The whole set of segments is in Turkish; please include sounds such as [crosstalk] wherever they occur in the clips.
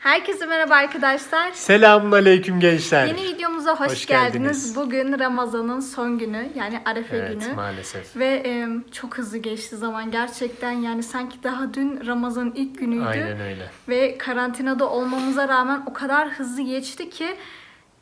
Herkese merhaba arkadaşlar. Selamun aleyküm gençler. Yeni videomuza hoş, Hoş geldiniz. geldiniz. Bugün Ramazan'ın son günü yani Arefe Evet günü. maalesef. Ve e, çok hızlı geçti zaman gerçekten yani sanki daha dün Ramazan'ın ilk günüydü. Aynen öyle. Ve karantinada olmamıza rağmen o kadar hızlı geçti ki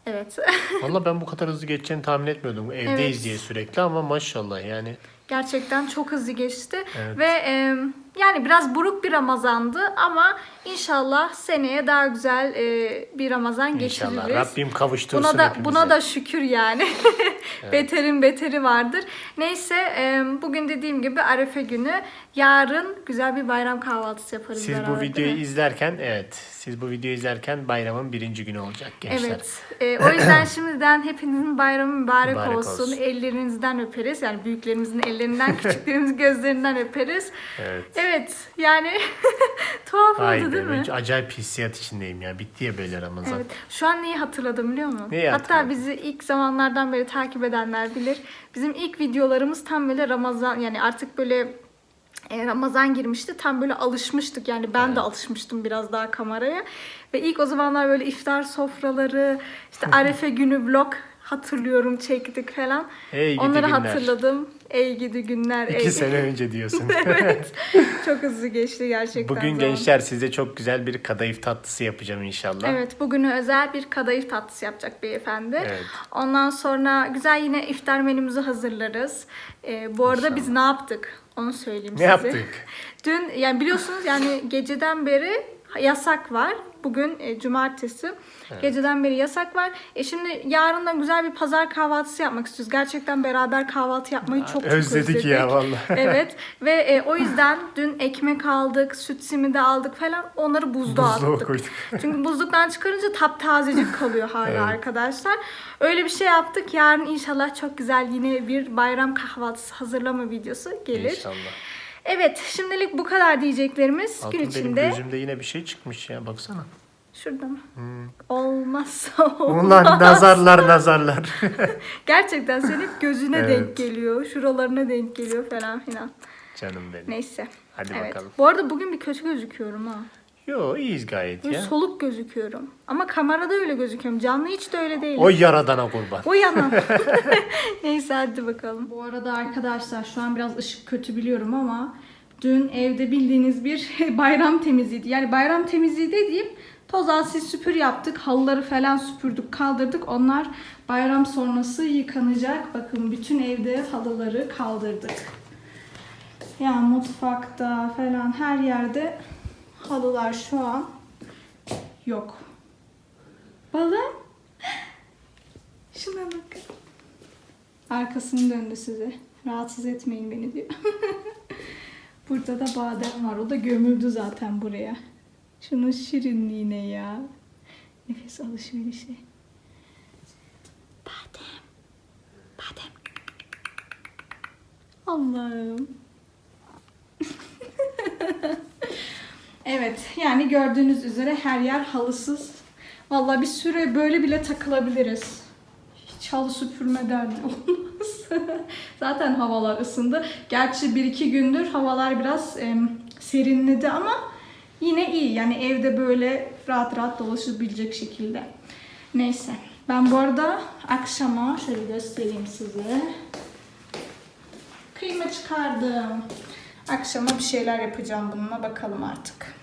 evet [laughs] Valla ben bu kadar hızlı geçeceğini tahmin etmiyordum. Evdeyiz Evet. diye sürekli ama maşallah yani. gerçekten çok hızlı geçti. Evet. Ve e, yani biraz buruk bir Ramazandı ama inşallah seneye daha güzel e, bir Ramazan geçiririz. İnşallah. Rabbim kavuştursun Buna da hepimizi. buna da şükür yani. [laughs] Beterin beteri vardır. Neyse e, bugün dediğim gibi Arefe günü. Yarın güzel bir bayram kahvaltısı yaparız Siz beraber, bu videoyu izlerken evet siz bu videoyu izlerken bayramın birinci günü olacak gençler. Evet. E, o yüzden [clears throat] şimdiden hepinizin bayramı mübarek, Mübarek olsun. olsun. Ellerinizden öperiz. Yani büyüklerimizin ellerinden, [laughs] küçüklerimizin gözlerinden öperiz. Evet. Evet. Yani [laughs] tuhaf Vay oldu be, değil mi? ben acayip hissiyat içindeyim ya. Bitti ya böyle Ramazan. Evet. Şu an neyi hatırladım biliyor musun? Neyi Hatta hatırladın? bizi ilk zamanlardan beri takip edenler bilir. Bizim ilk videolarımız tam böyle Ramazan yani artık böyle e, Ramazan girmişti. Tam böyle alışmıştık. Yani ben de alışmıştım biraz daha kameraya. Ve ilk o zamanlar böyle iftar sofraları, işte Arefe günü vlog hatırlıyorum çektik falan. Ey gidi Onları günler. hatırladım. Ey gidi günler. ey İki sene önce diyorsun. [laughs] evet. [laughs] Çok hızlı geçti gerçekten. Bugün zaman. gençler size çok güzel bir kadayıf tatlısı yapacağım inşallah. Evet, bugünü özel bir kadayıf tatlısı yapacak beyefendi. Evet. Ondan sonra güzel yine iftar menümüzü hazırlarız. Ee, bu arada biz ne yaptık? Onu söyleyeyim Ne size. yaptık? Dün yani biliyorsunuz yani geceden beri yasak var. Bugün e, cumartesi. Geceden beri yasak var. E şimdi yarın da güzel bir pazar kahvaltısı yapmak istiyoruz. Gerçekten beraber kahvaltı yapmayı çok çok Özledik özledik. ya vallahi. [laughs] evet ve e, o yüzden dün ekmek aldık, süt simidi aldık falan. Onları buzluğa Buzluğa attık. koyduk. [laughs] Çünkü buzluktan çıkarınca taptazecik kalıyor hala Evet. arkadaşlar. Öyle bir şey yaptık. Yarın inşallah çok güzel yine bir bayram kahvaltısı hazırlama videosu gelir. İnşallah. Evet, şimdilik bu kadar diyeceklerimiz. Altın Gün benim içinde gözümde yine bir şey çıkmış ya baksana. şurada mı? Olmazsa olmaz. Ulan nazarlar nazarlar. [laughs] Gerçekten senin hep gözüne Evet. denk geliyor, şuralarına denk geliyor falan filan. Canım benim. Neyse. Hadi evet. bakalım. Bu arada bugün bir kötü gözüküyorum ha. Yo iyiyiz gayet Böyle ya. soluk gözüküyorum. Ama kamerada öyle gözüküyorum. Canlı hiç de öyle değilim. O yaradana kurban. O yana. [laughs] [laughs] Neyse hadi bakalım. Bu arada arkadaşlar şu an biraz ışık kötü biliyorum ama dün evde bildiğiniz bir [laughs] bayram temizliğiydi. Yani bayram temizliği dediğim toz al sil süpür yaptık. Halıları falan süpürdük kaldırdık. Onlar bayram sonrası yıkanacak. Bakın bütün evde halıları kaldırdık. Yani mutfakta falan her yerde halılar şu an yok. Balım. Şuna bakın. Arkasını döndü size. Rahatsız etmeyin beni diyor. [laughs] Burada da badem var. O da gömüldü zaten buraya. Şunun şirinliğine ya. Nefes alışverişi. Badem. Badem. Allah'ım. [laughs] evet yani gördüğünüz üzere her yer halısız. Vallahi bir süre böyle bile takılabiliriz. Hiç halı süpürme derdi [laughs] olmaz. Zaten havalar ısındı. Gerçi 1-2 gündür havalar biraz em, serinledi ama yine iyi. Yani evde böyle rahat rahat dolaşabilecek şekilde. Neyse. Ben bu arada akşama şöyle göstereyim size. Kıyma çıkardım. Akşama bir şeyler yapacağım bununla bakalım artık.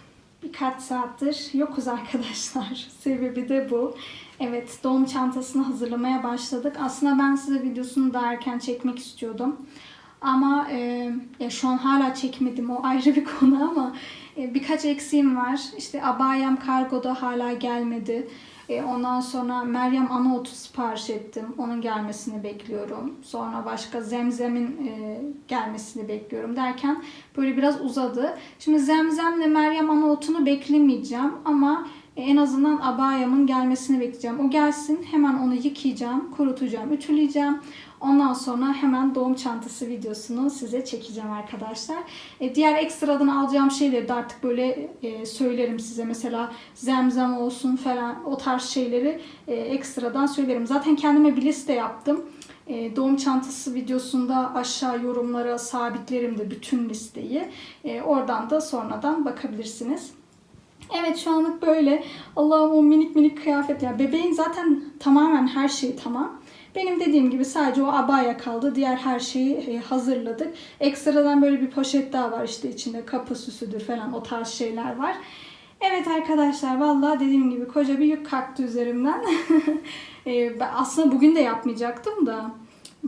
Birkaç saattir yokuz arkadaşlar. [laughs] Sebebi de bu. Evet doğum çantasını hazırlamaya başladık. Aslında ben size videosunu daha erken çekmek istiyordum. Ama e, ya şu an hala çekmedim o [laughs] ayrı bir konu ama e, birkaç eksiğim var. İşte abayam kargoda hala gelmedi. E, ondan sonra Meryem Anaotu sipariş ettim. Onun gelmesini bekliyorum. Sonra başka Zemzem'in e, gelmesini bekliyorum derken böyle biraz uzadı. Şimdi Zemzem'le Meryem Anaotu'nu beklemeyeceğim ama en azından abayamın gelmesini bekleyeceğim. O gelsin hemen onu yıkayacağım, kurutacağım, ütüleyeceğim. Ondan sonra hemen doğum çantası videosunu size çekeceğim arkadaşlar. E, diğer ekstradan alacağım şeyleri de artık böyle e, söylerim size. Mesela zemzem olsun falan o tarz şeyleri e, ekstradan söylerim. Zaten kendime bir liste yaptım. E, doğum çantası videosunda aşağı yorumlara sabitlerim de bütün listeyi. E, oradan da sonradan bakabilirsiniz. Evet şu anlık böyle. Allah'ım o minik minik kıyafetler. Bebeğin zaten tamamen her şeyi tamam. Benim dediğim gibi sadece o abaya kaldı. Diğer her şeyi e, hazırladık. Ekstradan böyle bir poşet daha var işte içinde kapı süsüdür falan o tarz şeyler var. Evet arkadaşlar vallahi dediğim gibi koca bir yük kalktı üzerimden. [laughs] E, aslında bugün de yapmayacaktım da.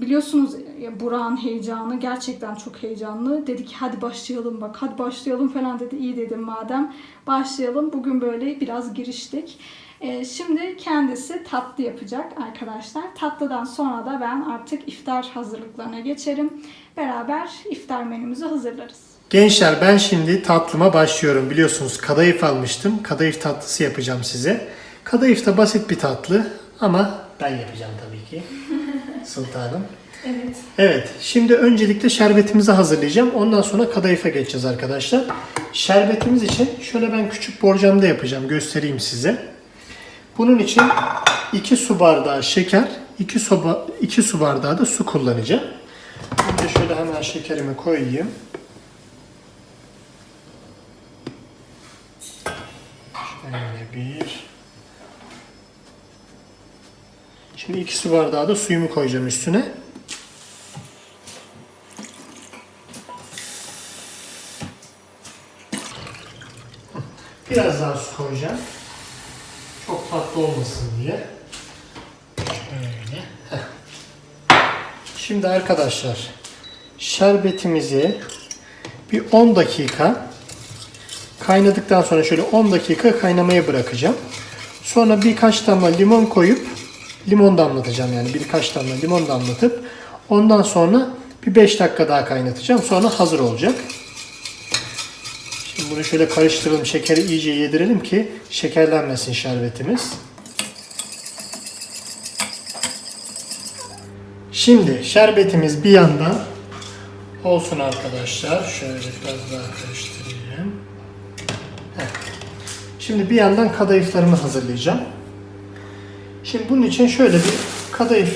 Biliyorsunuz Burak'ın heyecanı gerçekten çok heyecanlı. Dedi ki hadi başlayalım bak hadi başlayalım falan dedi. İyi dedim madem başlayalım. Bugün böyle biraz giriştik. Ee, şimdi kendisi tatlı yapacak arkadaşlar. Tatlıdan sonra da ben artık iftar hazırlıklarına geçerim. Beraber iftar menümüzü hazırlarız. Gençler ben şimdi tatlıma başlıyorum. Biliyorsunuz kadayıf almıştım. Kadayıf tatlısı yapacağım size. Kadayıf da basit bir tatlı ama ben yapacağım tabii ki. Sultanım. Evet. Evet, şimdi öncelikle şerbetimizi hazırlayacağım. Ondan sonra kadayıfa geçeceğiz arkadaşlar. Şerbetimiz için şöyle ben küçük borcamda yapacağım. Göstereyim size. Bunun için 2 su bardağı şeker, 2 su, 2 su bardağı da su kullanacağım. Önce şöyle hemen şekerimi koyayım. Şöyle bir. Şimdi 2 su bardağı da suyumu koyacağım üstüne. Biraz daha su koyacağım. Çok tatlı olmasın diye. Şöyle. Şimdi arkadaşlar şerbetimizi bir 10 dakika kaynadıktan sonra şöyle 10 dakika kaynamaya bırakacağım. Sonra birkaç damla limon koyup limon damlatacağım yani birkaç damla limon damlatıp ondan sonra bir 5 dakika daha kaynatacağım. Sonra hazır olacak. Şimdi bunu şöyle karıştıralım. Şekeri iyice yedirelim ki şekerlenmesin şerbetimiz. Şimdi şerbetimiz bir yandan olsun arkadaşlar. Şöyle biraz daha karıştırayım. Heh. Şimdi bir yandan kadayıflarımı hazırlayacağım. Şimdi bunun için şöyle bir kadayıf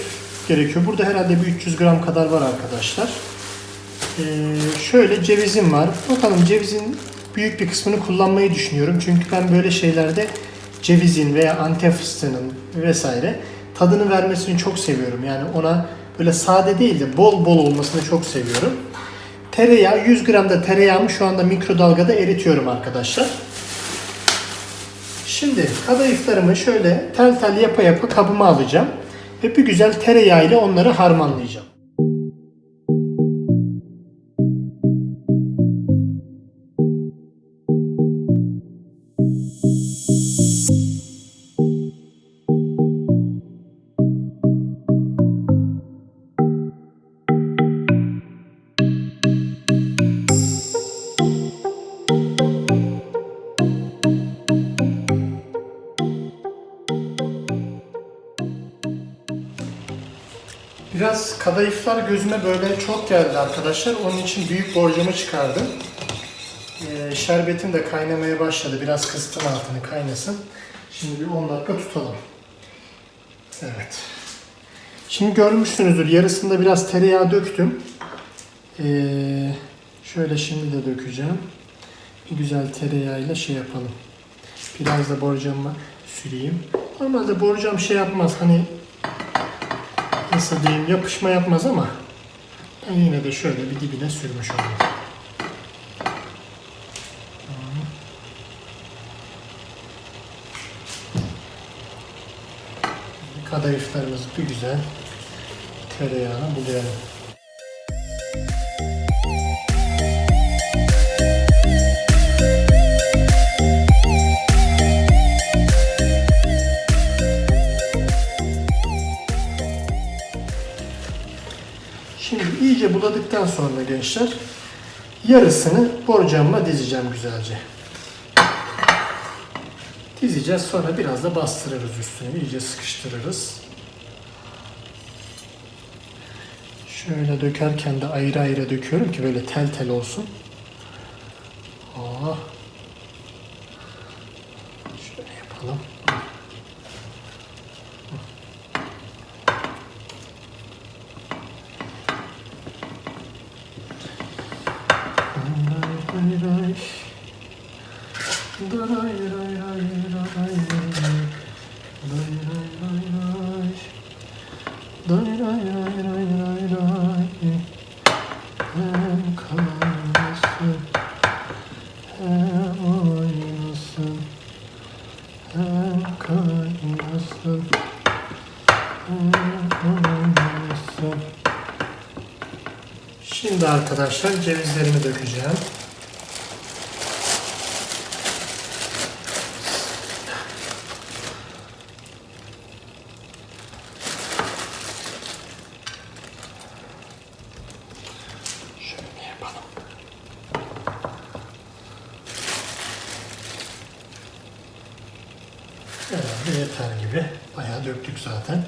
gerekiyor. Burada herhalde bir 300 gram kadar var arkadaşlar. Ee, şöyle cevizim var. Bakalım cevizin büyük bir kısmını kullanmayı düşünüyorum. Çünkü ben böyle şeylerde cevizin veya antep fıstığının vesaire tadını vermesini çok seviyorum. Yani ona böyle sade değil de bol bol olmasını çok seviyorum. Tereyağı 100 gram da tereyağımı şu anda mikrodalgada eritiyorum arkadaşlar. Şimdi kadayıflarımı şöyle tel tel yapa yapa kabıma alacağım. Ve bir güzel tereyağı ile onları harmanlayacağım. Kadayıflar gözüme böyle çok geldi arkadaşlar. Onun için büyük borcamı çıkardım. Ee, şerbetim de kaynamaya başladı. Biraz kıstım altını kaynasın. Şimdi bir 10 dakika tutalım. Evet. Şimdi görmüşsünüzdür. Yarısında biraz tereyağı döktüm. Ee, şöyle şimdi de dökeceğim. Bir güzel tereyağıyla şey yapalım. Biraz da borcamıma süreyim. Normalde borcam şey yapmaz. Hani nasıl diyeyim yapışma yapmaz ama ben yine de şöyle bir dibine sürmüş olayım. Kadayıflarımızı bir güzel tereyağına bulayalım. İyice buladıktan sonra gençler yarısını borcamıma dizeceğim güzelce. Dizeceğiz sonra biraz da bastırırız üstüne iyice sıkıştırırız. Şöyle dökerken de ayrı ayrı döküyorum ki böyle tel tel olsun. Oh. Şöyle yapalım. Arkadaşlar cevizlerimi dökeceğim. Herhalde yeter gibi. Bayağı döktük zaten.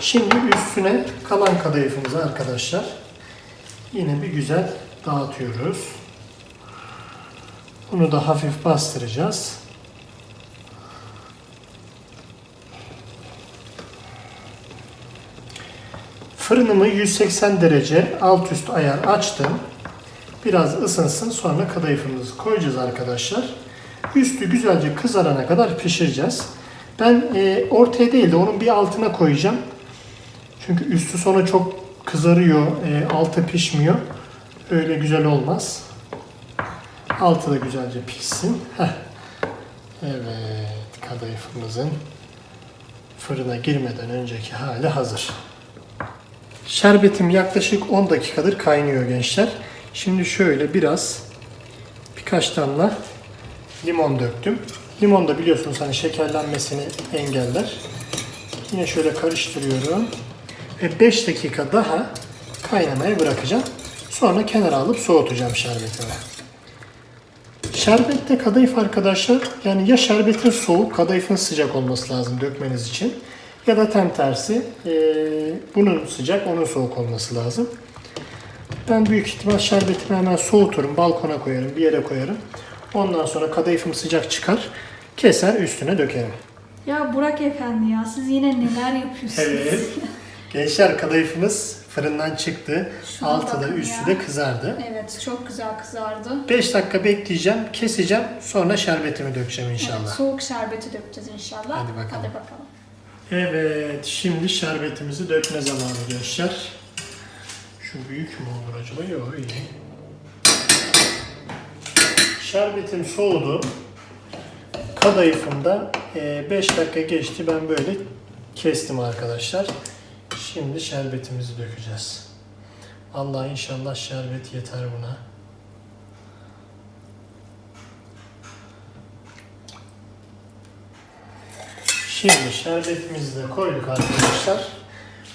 Şimdi üstüne kalan kadayıfımızı arkadaşlar yine bir güzel dağıtıyoruz. Bunu da hafif bastıracağız. Fırınımı 180 derece alt üst ayar açtım. Biraz ısınsın sonra kadayıfımızı koyacağız arkadaşlar. Üstü güzelce kızarana kadar pişireceğiz. Ben e, ortaya değil de onun bir altına koyacağım. Çünkü üstü sonra çok kızarıyor, e, altı pişmiyor. Öyle güzel olmaz. Altı da güzelce pişsin. Heh. Evet, kadayıfımızın fırına girmeden önceki hali hazır. Şerbetim yaklaşık 10 dakikadır kaynıyor gençler. Şimdi şöyle biraz birkaç damla limon döktüm. Limon da biliyorsunuz hani şekerlenmesini engeller. Yine şöyle karıştırıyorum. Ve 5 dakika daha kaynamaya bırakacağım. Sonra kenara alıp soğutacağım şerbetimi. Şerbette kadayıf arkadaşlar yani ya şerbetin soğuk kadayıfın sıcak olması lazım dökmeniz için. Ya da tam tersi eee, bunun sıcak onun soğuk olması lazım. Ben büyük ihtimal şerbetimi hemen soğuturum. Balkona koyarım bir yere koyarım. Ondan sonra kadayıfım sıcak çıkar. Keser üstüne dökerim. Ya Burak Efendi ya siz yine neler yapıyorsunuz? Evet. [laughs] Gençler kadayıfımız fırından çıktı. Şuna Altı da bakın üstü ya. de kızardı. Evet çok güzel kızardı. 5 dakika bekleyeceğim, keseceğim. Sonra şerbetimi dökeceğim Evet, inşallah. soğuk şerbeti dökeceğiz inşallah. Hadi bakalım. Hadi bakalım. Evet, şimdi şerbetimizi dökme zamanı gençler. Şu büyük mü olur acaba? Yok iyi. Şerbetim soğudu. Kadayıfımda 5 dakika geçti. Ben böyle kestim arkadaşlar. Şimdi şerbetimizi dökeceğiz. Allah inşallah şerbet yeter buna. Şimdi şerbetimizi de koyduk arkadaşlar.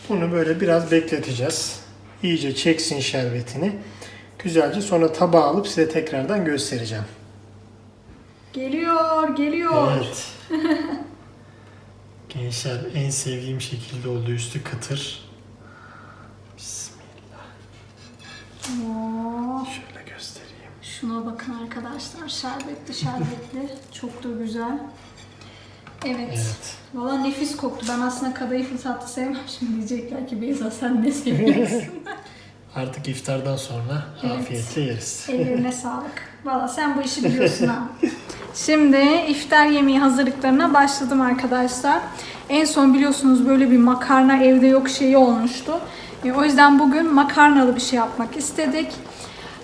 Bunu böyle biraz bekleteceğiz. İyice çeksin şerbetini. Güzelce sonra tabağa alıp size tekrardan göstereceğim. Geliyor, geliyor. Evet. [laughs] Gençler en sevdiğim şekilde oldu üstü kıtır. Bismillah. Oo, Şöyle göstereyim. şuna bakın arkadaşlar. Şerbetli şerbetli. [laughs] Çok da güzel. Evet. Evet. Valla nefis koktu. Ben aslında kadayıfın tatlı sevmem. Şimdi diyecekler ki Beyza sen ne seviyorsun? [laughs] Artık iftardan sonra Evet. afiyetle yeriz. Ellerine sağlık. Valla sen bu işi biliyorsun ha. [laughs] Şimdi iftar yemeği hazırlıklarına başladım arkadaşlar. En son biliyorsunuz böyle bir makarna evde yok şeyi olmuştu. E, o yüzden bugün makarnalı bir şey yapmak istedik.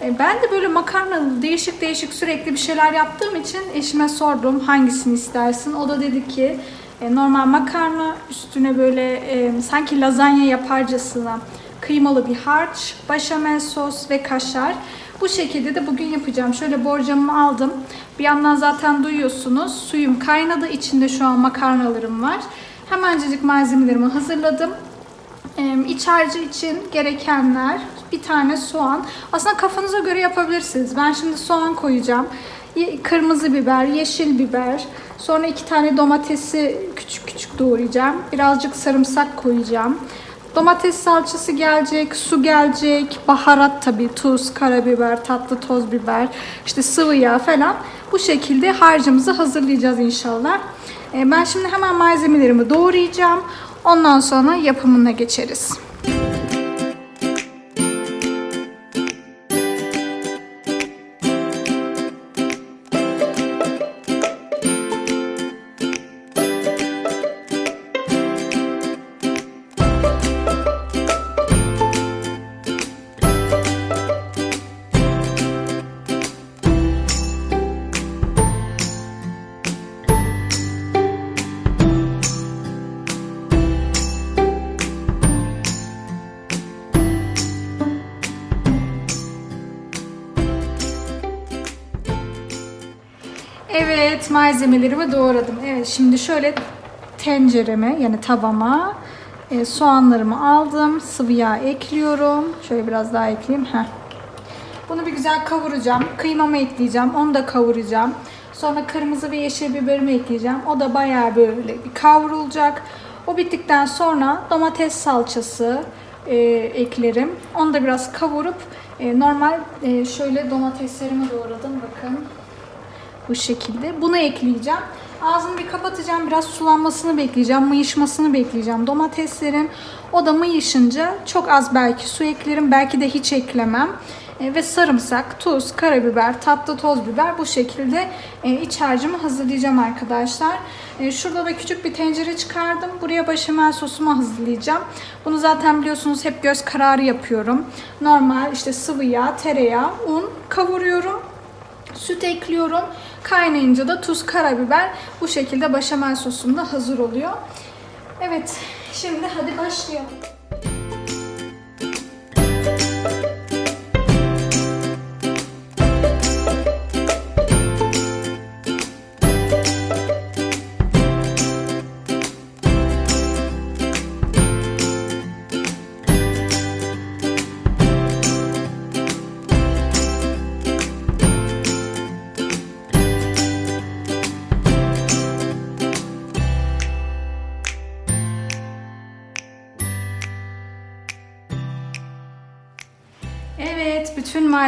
E, ben de böyle makarnalı değişik değişik sürekli bir şeyler yaptığım için eşime sordum hangisini istersin. O da dedi ki e, normal makarna üstüne böyle sanki lazanya yaparcasına kıymalı bir harç, başamel sos ve kaşar. Bu şekilde de bugün yapacağım. Şöyle borcamımı aldım. Bir yandan zaten duyuyorsunuz. Suyum kaynadı. İçinde şu an makarnalarım var. Hemencecik malzemelerimi hazırladım. İç harcı için gerekenler bir tane soğan. Aslında kafanıza göre yapabilirsiniz. Ben şimdi soğan koyacağım. Kırmızı biber, yeşil biber. Sonra iki tane domatesi küçük küçük doğrayacağım. Birazcık sarımsak koyacağım. Domates salçası gelecek, su gelecek, baharat tabii, tuz, karabiber, tatlı toz biber, işte sıvı yağ falan. Bu şekilde harcımızı hazırlayacağız inşallah. Ee, Ben şimdi hemen malzemelerimi doğrayacağım. Ondan sonra yapımına geçeriz. Malzemelerimi doğradım. Evet şimdi şöyle tencereme yani tavama e, soğanlarımı aldım. Sıvı yağ ekliyorum. Şöyle biraz daha ekleyeyim. Heh. Bunu bir güzel kavuracağım. Kıymamı ekleyeceğim. Onu da kavuracağım. Sonra kırmızı ve yeşil biberimi ekleyeceğim. O da bayağı böyle bir kavrulacak. O bittikten sonra domates salçası e, eklerim. Onu da biraz kavurup e, normal e, şöyle domateslerimi doğradım. Bakın bu şekilde. Bunu ekleyeceğim. Ağzını bir kapatacağım. Biraz sulanmasını bekleyeceğim. Mayışmasını bekleyeceğim domateslerin. O da mayışınca çok az belki su eklerim. Belki de hiç eklemem. E, ve sarımsak, tuz, karabiber, tatlı toz biber bu şekilde e, iç harcımı hazırlayacağım arkadaşlar. E, şurada da küçük bir tencere çıkardım. Buraya başamel sosumu hazırlayacağım. Bunu zaten biliyorsunuz hep göz kararı yapıyorum. Normal işte sıvı yağ, tereyağı, un kavuruyorum. Süt ekliyorum. Kaynayınca da tuz, karabiber bu şekilde başamel sosum da hazır oluyor. Evet, şimdi hadi başlayalım.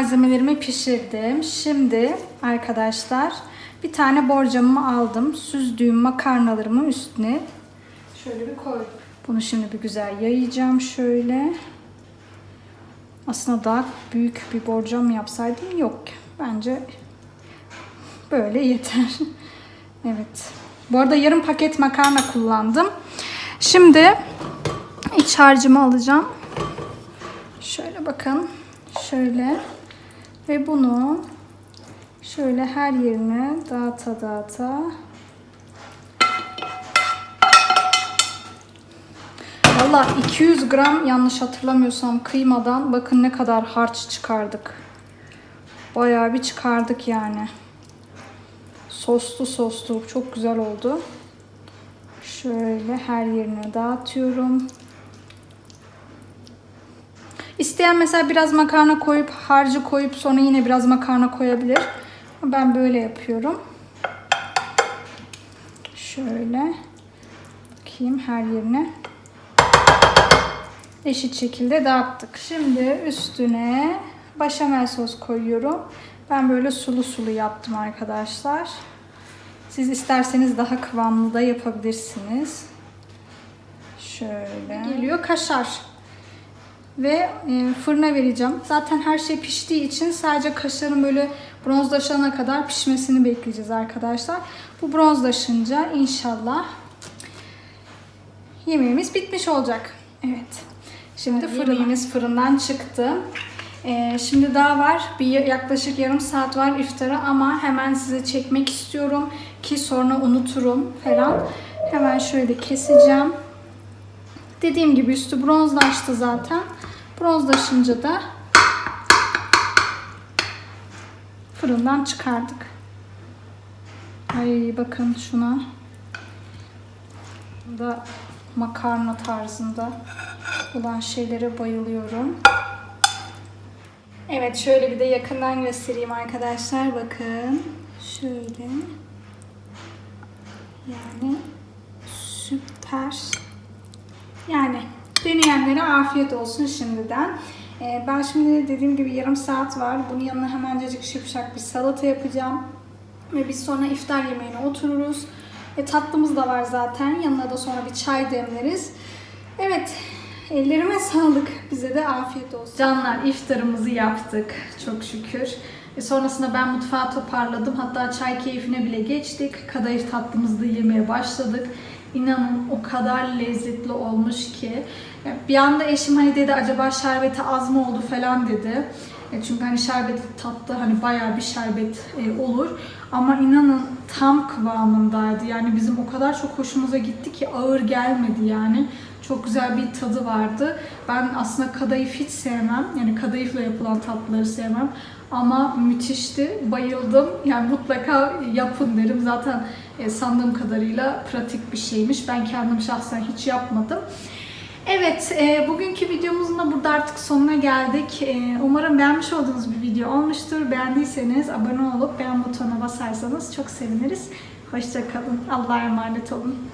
Malzemelerimi pişirdim. Şimdi arkadaşlar bir tane borcamımı aldım. Süzdüğüm makarnalarımın üstüne şöyle bir koydum. Bunu şimdi bir güzel yayacağım şöyle. Aslında daha büyük bir borcam yapsaydım yok. Bence böyle yeter. [laughs] evet. Bu arada yarım paket makarna kullandım. Şimdi iç harcımı alacağım. Şöyle bakın. Şöyle. Ve bunu şöyle her yerine dağıta dağıta. Valla 200 gram yanlış hatırlamıyorsam kıymadan bakın ne kadar harç çıkardık. Bayağı bir çıkardık yani. Soslu soslu çok güzel oldu. Şöyle her yerine dağıtıyorum. İsteyen mesela biraz makarna koyup harcı koyup sonra yine biraz makarna koyabilir. Ben böyle yapıyorum. Şöyle bakayım her yerine eşit şekilde dağıttık. Şimdi üstüne başamel sos koyuyorum. Ben böyle sulu sulu yaptım arkadaşlar. Siz isterseniz daha kıvamlı da yapabilirsiniz. Şöyle. Geliyor kaşar ve e, fırına vereceğim. Zaten her şey piştiği için sadece kaşarın böyle bronzlaşana kadar pişmesini bekleyeceğiz arkadaşlar. Bu bronzlaşınca inşallah yemeğimiz bitmiş olacak. Evet. Şimdi fırınımız fırından çıktı. E, şimdi daha var. Bir yaklaşık yarım saat var iftara ama hemen size çekmek istiyorum ki sonra unuturum falan. Hemen şöyle keseceğim. Dediğim gibi üstü bronzlaştı zaten. Bronzlaşınca da fırından çıkardık. Ay bakın şuna. Da makarna tarzında olan şeylere bayılıyorum. Evet şöyle bir de yakından göstereyim arkadaşlar. Bakın. Şöyle. Yani süper. Yani deneyenlere afiyet olsun şimdiden. Ee, ben şimdi dediğim gibi yarım saat var. Bunun yanına hemencecik şıpşak bir salata yapacağım. Ve biz sonra iftar yemeğine otururuz. E, tatlımız da var zaten. Yanına da sonra bir çay demleriz. Evet. Ellerime sağlık. Bize de afiyet olsun. Canlar iftarımızı yaptık. Çok şükür. E, sonrasında ben mutfağı toparladım. Hatta çay keyfine bile geçtik. Kadayıf tatlımızı da yemeye başladık. İnanın o kadar lezzetli olmuş ki. Bir anda eşim hani dedi acaba şerbeti az mı oldu falan dedi. E, çünkü hani şerbetli tatlı hani bayağı bir şerbet e, olur. Ama inanın tam kıvamındaydı. Yani bizim o kadar çok hoşumuza gitti ki ağır gelmedi yani. Çok güzel bir tadı vardı. Ben aslında kadayıf hiç sevmem. Yani kadayıfla yapılan tatlıları sevmem. Ama müthişti. Bayıldım. Yani mutlaka yapın derim. Zaten e, sandığım kadarıyla pratik bir şeymiş. Ben kendim şahsen hiç yapmadım. Evet, e, bugünkü videomuzun da burada artık sonuna geldik. E, umarım beğenmiş olduğunuz bir video olmuştur. Beğendiyseniz abone olup beğen butonuna basarsanız çok seviniriz. Hoşçakalın. Allah'a emanet olun.